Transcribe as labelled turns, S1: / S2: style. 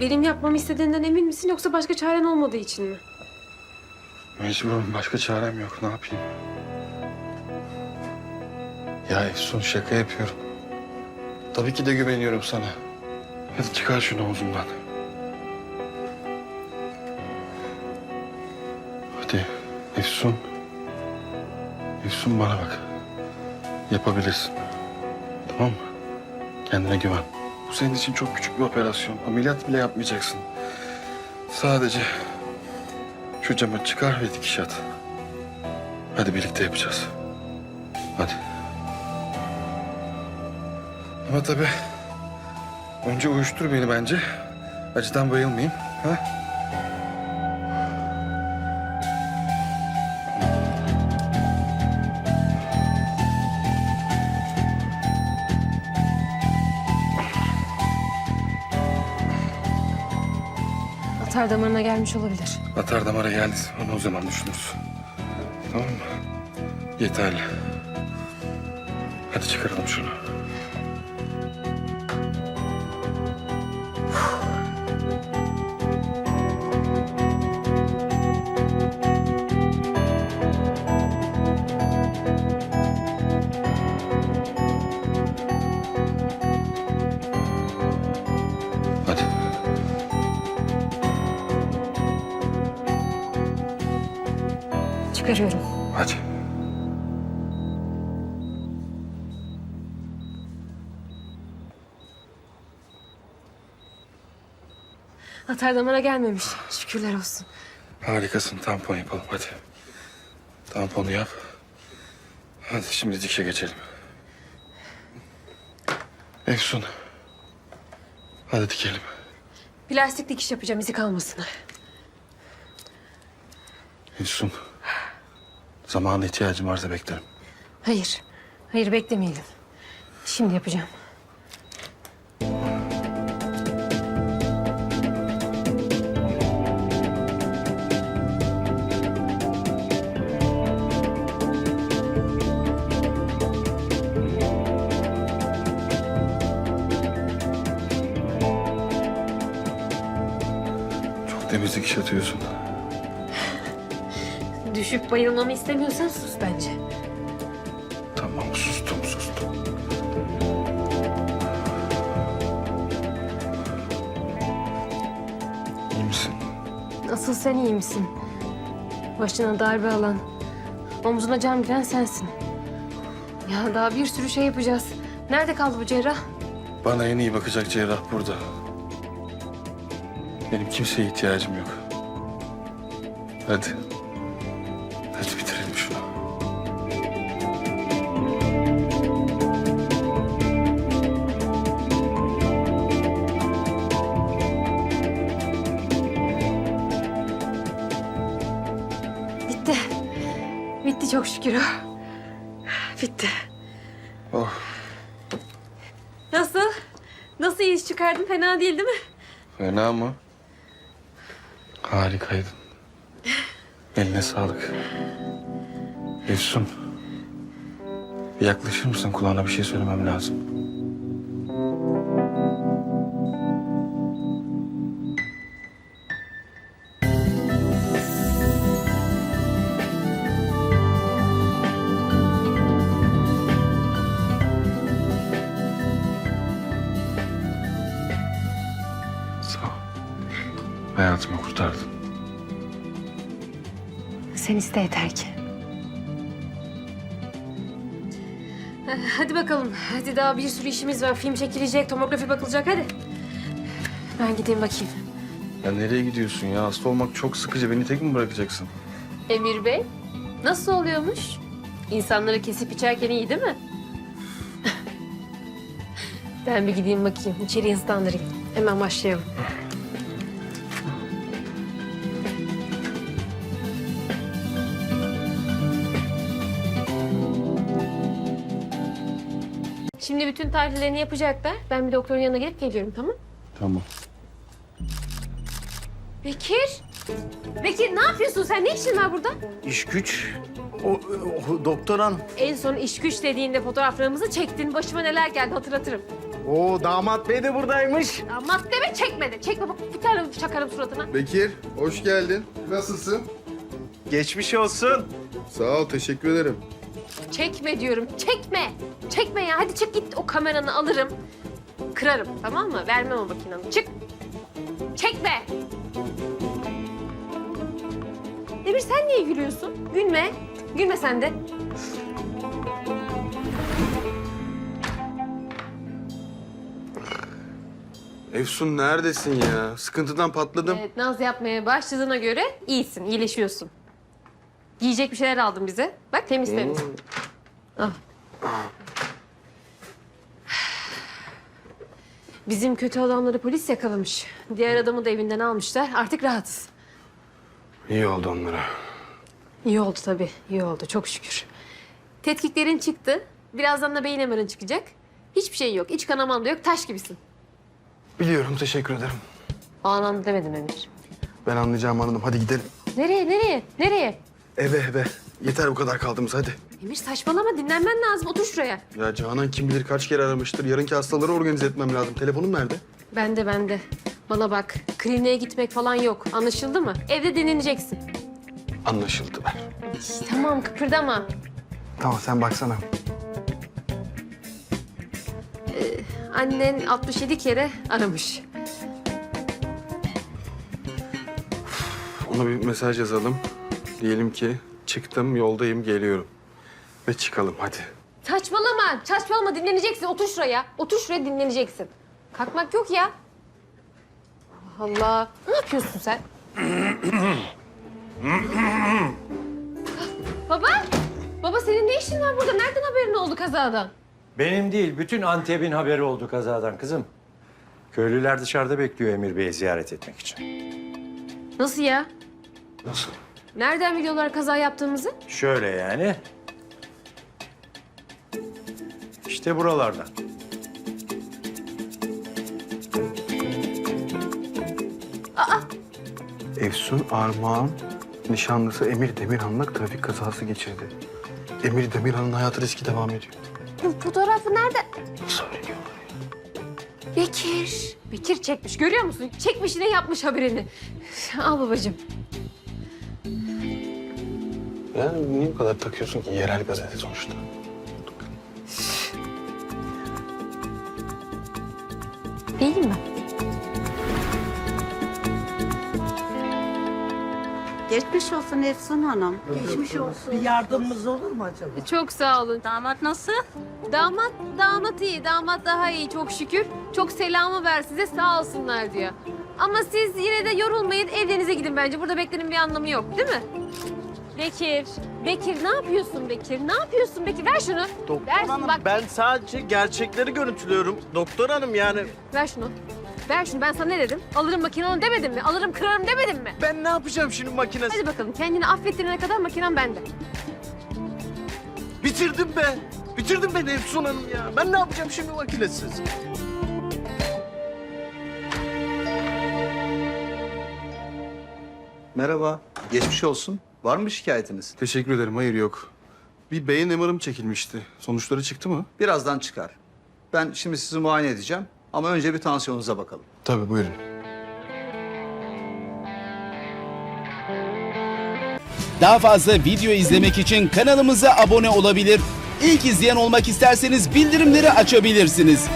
S1: Benim yapmamı istediğinden emin misin yoksa başka çaren olmadığı için mi?
S2: Mecburum. Başka çarem yok. Ne yapayım? Ya Efsun şaka yapıyorum. Tabii ki de güveniyorum sana. Hadi çıkar şunu omzumdan. Hadi Efsun. Efsun bana bak. Yapabilirsin. Tamam mı? Kendine güven. Bu senin için çok küçük bir operasyon. Ameliyat bile yapmayacaksın. Sadece şu camı çıkar ve dikiş at. Hadi birlikte yapacağız. Hadi. Ama tabii önce uyuştur beni bence. Acıdan bayılmayayım. Ha?
S1: Atar damarına gelmiş olabilir.
S2: Atar damara geldi. Onu o zaman düşünürüz. Tamam mı? Yeterli. Hadi çıkaralım şunu.
S1: Çıkarıyorum.
S2: Hadi.
S1: Atar damara gelmemiş. Şükürler olsun.
S2: Harikasın. Tampon yapalım hadi. Tamponu yap. Hadi şimdi dikişe geçelim. Efsun. Hadi dikelim.
S1: Plastik dikiş yapacağım izi kalmasın.
S2: Efsun. Zamana ihtiyacım varsa beklerim.
S1: Hayır. Hayır beklemeyelim. Şimdi yapacağım.
S2: Çok temiz dikiş atıyorsun.
S1: Düşüp bayılmamı istemiyorsan sus bence.
S2: Tamam sustum sustum. İyi misin?
S1: Asıl sen iyi misin? Başına darbe alan, omzuna cam giren sensin. Ya daha bir sürü şey yapacağız. Nerede kaldı bu cerrah?
S2: Bana en iyi bakacak cerrah burada. Benim kimseye ihtiyacım yok. Hadi. Hadi
S1: Bitti çok şükür. Bitti.
S2: Oh
S1: Nasıl? Nasıl iyi iş çıkardın? Fena değil değil mi?
S2: fena mı? Harikaydın. Eline sağlık. Efsun. Yaklaşır mısın? Kulağına bir şey söylemem lazım. Hayatımı kurtardın.
S1: Sen iste yeter ki. Hadi bakalım. Hadi daha bir sürü işimiz var. Film çekilecek, tomografi bakılacak. Hadi. Ben gideyim bakayım.
S2: Ya nereye gidiyorsun ya? Hasta olmak çok sıkıcı. Beni tek mi bırakacaksın?
S1: Emir Bey, nasıl oluyormuş? İnsanları kesip içerken iyi değil mi? ben bir gideyim bakayım. İçeriği ıslandırayım. Hemen başlayalım. Şimdi bütün tahlillerini yapacaklar. Ben bir doktorun yanına gelip geliyorum tamam?
S2: Tamam.
S1: Bekir! Bekir ne yapıyorsun sen? Ne işin var burada?
S3: İş güç. O, o doktor hanım.
S1: En son iş güç dediğinde fotoğraflarımızı çektin. Başıma neler geldi hatırlatırım.
S3: Oo damat bey de buradaymış.
S1: Damat deme çekme de. Çekme bak bir tane çakarım suratına.
S4: Bekir, hoş geldin. Nasılsın?
S3: Geçmiş olsun.
S4: Sağ ol, teşekkür ederim.
S1: Çekme diyorum. Çekme. Çekme ya. Hadi çık git o kameranı alırım. Kırarım tamam mı? Vermem o makinanı. Çık. Çekme. Demir sen niye gülüyorsun? Gülme. Gülme sen de.
S5: Efsun neredesin ya? Sıkıntıdan patladım.
S1: Evet naz yapmaya başladığına göre iyisin, iyileşiyorsun. Yiyecek bir şeyler aldım bize. Bak temiz temiz. Al. Bizim kötü adamları polis yakalamış. Diğer adamı da evinden almışlar. Artık rahatız.
S5: İyi oldu onlara.
S1: İyi oldu tabii. iyi oldu. Çok şükür. Tetkiklerin çıktı. Birazdan da beyin MR'ın çıkacak. Hiçbir şey yok. İç kanaman da yok. Taş gibisin.
S5: Biliyorum teşekkür ederim.
S1: O anlamda demedim Emir.
S5: Ben anlayacağımı anladım. Hadi gidelim.
S1: Nereye, nereye, nereye?
S5: Eve eve. Yeter bu kadar kaldığımız hadi.
S1: Emir saçmalama. Dinlenmen lazım. Otur şuraya.
S5: Ya Canan kim bilir kaç kere aramıştır. Yarınki hastaları organize etmem lazım. Telefonum nerede?
S1: Bende bende. Bana bak. Kliniğe gitmek falan yok. Anlaşıldı mı? Evde dinleneceksin.
S5: Anlaşıldı.
S1: Tamam kıpırdama.
S5: Tamam sen baksana.
S1: Annen 67 kere aramış.
S5: Ona bir mesaj yazalım. Diyelim ki çıktım, yoldayım, geliyorum. Ve çıkalım hadi.
S1: Saçmalama. Saçmalama dinleneceksin. Otur şuraya. Otur şuraya dinleneceksin. Kalkmak yok ya. Allah Allah. Ne yapıyorsun sen? Baba. Baba senin ne işin var burada? Nereden haberin oldu kazadan?
S6: Benim değil, bütün Antep'in haberi oldu kazadan kızım. Köylüler dışarıda bekliyor Emir Bey'i ziyaret etmek için.
S1: Nasıl ya?
S5: Nasıl?
S1: Nereden biliyorlar kaza yaptığımızı?
S6: Şöyle yani. İşte buralardan.
S5: Efsun Armağan nişanlısı Emir Demirhan'la trafik kazası geçirdi. Emir Demirhan'ın hayatı riski devam ediyor.
S1: Bu fotoğrafı nerede?
S5: Söylüyor.
S1: Bekir. Bekir çekmiş. Görüyor musun? Çekmiş yine yapmış haberini. Al babacığım.
S5: Ya niye bu kadar takıyorsun ki yerel gazete sonuçta?
S1: İyiyim ben.
S7: Geçmiş olsun Efsun Hanım. Geçmiş olsun.
S8: Bir yardımımız olur mu acaba?
S1: Çok sağ olun.
S7: Damat nasıl?
S1: Damat, damat iyi. Damat daha iyi çok şükür. Çok selamı ver size sağ olsunlar diyor. Ama siz yine de yorulmayın evlerinize gidin bence. Burada beklenin bir anlamı yok değil mi? Bekir, Bekir ne yapıyorsun Bekir? Ne yapıyorsun Bekir? Ver şunu.
S3: Doktor
S1: Versin
S3: hanım
S1: bak.
S3: ben sadece gerçekleri görüntülüyorum. Doktor hanım yani
S1: Ver şunu. Ver şunu. Ben sana ne dedim? Alırım makinanı demedim mi? Alırım kırarım demedim mi?
S3: ben ne yapacağım şimdi makinesi?
S1: Hadi bakalım kendini affettirene kadar makinen bende.
S3: Bitirdim be. Bitirdim beni Efsun hanım ya. Ben ne yapacağım şimdi makinesiz?
S9: Merhaba, geçmiş olsun. Var mı şikayetiniz?
S5: Teşekkür ederim. Hayır yok. Bir beyin MR'ım çekilmişti. Sonuçları çıktı mı?
S9: Birazdan çıkar. Ben şimdi sizi muayene edeceğim ama önce bir tansiyonunuza bakalım.
S5: Tabii buyurun.
S10: Daha fazla video izlemek için kanalımıza abone olabilir. İlk izleyen olmak isterseniz bildirimleri açabilirsiniz.